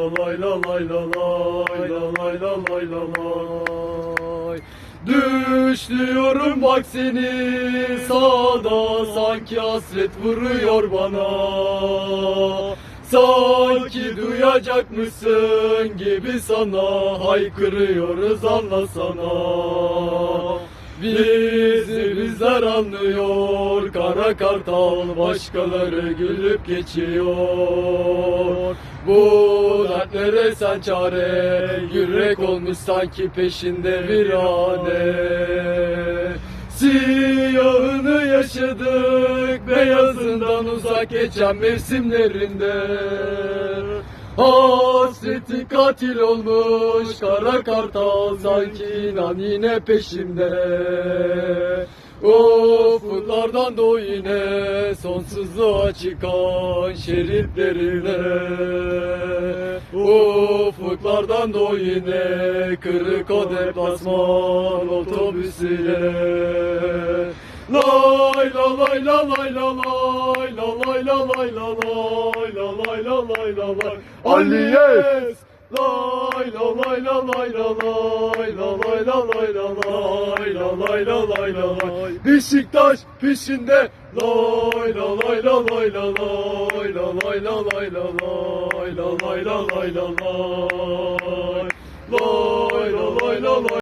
lay la lay la lay la lay la lay la lay Düşlüyorum bak seni sağda sanki hasret vuruyor bana Sanki duyacakmışsın gibi sana haykırıyoruz anlasana Bizi bizler anlıyor kara kartal başkaları gülüp geçiyor Bu dertlere sen çare yürek olmuş sanki peşinde bir hane. Siyahını yaşadık beyazından uzak geçen mevsimlerinde. Hasreti katil olmuş kara kartal sanki inan yine peşimde Ufuklardan doğu yine sonsuzluğa çıkan şeritlerine Ufuklardan doğu yine kırık o deplasman otobüsüyle Lay la lay la lay la lay la lay la lay la lay la lay la lay la lay Aliyes Lay la lay la lay la lay la lay la lay la lay la lay la lay la lay Beşiktaş peşinde Lay la lay la lay la lay la lay la lay la lay la lay la lay la lay la lay la lay